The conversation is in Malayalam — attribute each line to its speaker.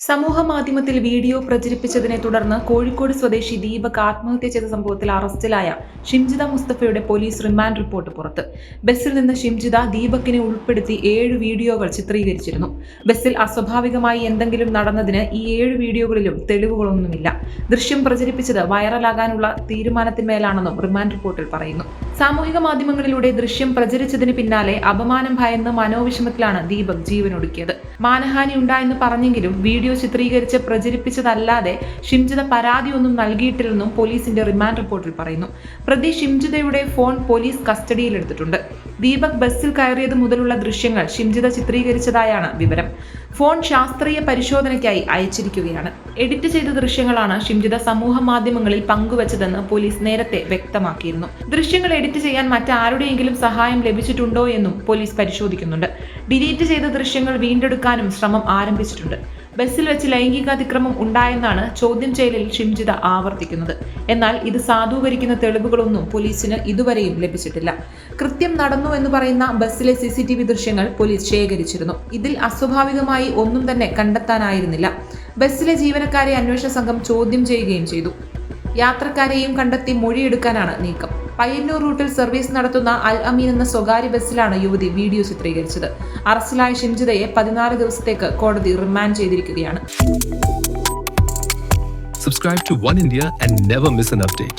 Speaker 1: സമൂഹ മാധ്യമത്തിൽ വീഡിയോ പ്രചരിപ്പിച്ചതിനെ തുടർന്ന് കോഴിക്കോട് സ്വദേശി ദീപക് ആത്മഹത്യ ചെയ്ത സംഭവത്തിൽ അറസ്റ്റിലായ ഷിംജിത മുസ്തഫയുടെ പോലീസ് റിമാൻഡ് റിപ്പോർട്ട് പുറത്ത്. ബസ്സിൽ നിന്ന് ഷിംജിത ദീപക്കിനെ ഉൾപ്പെടുത്തി ഏഴ് വീഡിയോകൾ ചിത്രീകരിച്ചിരുന്നു. ബസ്സിൽ അസ്വാഭാവികമായി എന്തെങ്കിലും നടന്നതിന് ഈ ഏഴ് വീഡിയോകളിലും തെളിവുകളൊന്നുമില്ല. ദൃശ്യം പ്രചരിപ്പിച്ചത് വൈറലാകാനുള്ള തീരുമാനത്തിന്മേലാണെന്നും റിമാൻഡ് റിപ്പോർട്ടിൽ പറയുന്നു. സാമൂഹിക മാധ്യമങ്ങളിലൂടെ ദൃശ്യം പ്രചരിച്ചതിന് പിന്നാലെ അപമാനം ഭയന്ന് മനോവിഷമത്തിലാണ് ദീപക് ജീവനൊടുക്കിയത്. മാനഹാനി ഉണ്ടായെന്ന് പറഞ്ഞെങ്കിലും വീഡിയോ ചിത്രീകരിച്ച് പ്രചരിപ്പിച്ചതല്ലാതെ ഷിംജിത പരാതിയൊന്നും നൽകിയിട്ടില്ലെന്നും പോലീസിന്റെ റിമാൻഡ് റിപ്പോർട്ടിൽ പറയുന്നു. പ്രതി ഷിംജിതയുടെ ഫോൺ പോലീസ് കസ്റ്റഡിയിലെടുത്തിട്ടുണ്ട്. ദീപക് ബസ്സിൽ കയറിയത് മുതലുള്ള ദൃശ്യങ്ങൾ ഷിംജിത ചിത്രീകരിച്ചതായാണ് വിവരം. ഫോൺ ശാസ്ത്രീയ പരിശോധനയ്ക്കായി അയച്ചിരിക്കുകയാണ്. എഡിറ്റ് ചെയ്ത ദൃശ്യങ്ങളാണ് ഷിംജിത സമൂഹ മാധ്യമങ്ങളിൽ പങ്കുവച്ചതെന്ന് പോലീസ് നേരത്തെ വ്യക്തമാക്കിയിരുന്നു. ദൃശ്യങ്ങൾ എഡിറ്റ് ചെയ്യാൻ മറ്റാരുടെയെങ്കിലും സഹായം ലഭിച്ചിട്ടുണ്ടോ എന്നും പോലീസ് പരിശോധിക്കുന്നുണ്ട്. ഡിലീറ്റ് ചെയ്ത ദൃശ്യങ്ങൾ വീണ്ടെടുക്കാനും ശ്രമം ആരംഭിച്ചിട്ടുണ്ട്. ബസ്സിൽ വെച്ച് ലൈംഗികാതിക്രമം ഉണ്ടായെന്നാണ് ചോദ്യം ചെയ്യലിൽ ഷിംജിത ആവർത്തിക്കുന്നത്. എന്നാൽ ഇത് സാധൂകരിക്കുന്ന തെളിവുകളൊന്നും പോലീസിന് ഇതുവരെയും ലഭിച്ചിട്ടില്ല. കൃത്യം നടന്നു എന്ന് പറയുന്ന ബസ്സിലെ സി സി ടി വി ദൃശ്യങ്ങൾ പോലീസ് ശേഖരിച്ചിരുന്നു. ഇതിൽ അസ്വാഭാവികമായി ഒന്നും തന്നെ കണ്ടെത്താനായിരുന്നില്ല. ബസ്സിലെ ജീവനക്കാരെ അന്വേഷണ സംഘം ചോദ്യം ചെയ്യുകയും ചെയ്തു. യാത്രക്കാരെയും കണ്ടെത്തി മൊഴിയെടുക്കാനാണ് നീക്കം. പയ്യന്നൂർ റൂട്ടിൽ സർവീസ് നടത്തുന്ന അൽ അമീൻ എന്ന സ്വകാര്യ ബസ്സിലാണ് യുവതി വീഡിയോ ചിത്രീകരിച്ചത്. അറസ്റ്റിലായ ഷിംജിതയെ പതിനാല് ദിവസത്തേക്ക് കോടതി റിമാൻഡ് ചെയ്തിരിക്കുകയാണ്.
Speaker 2: Subscribe to One India and never miss an update.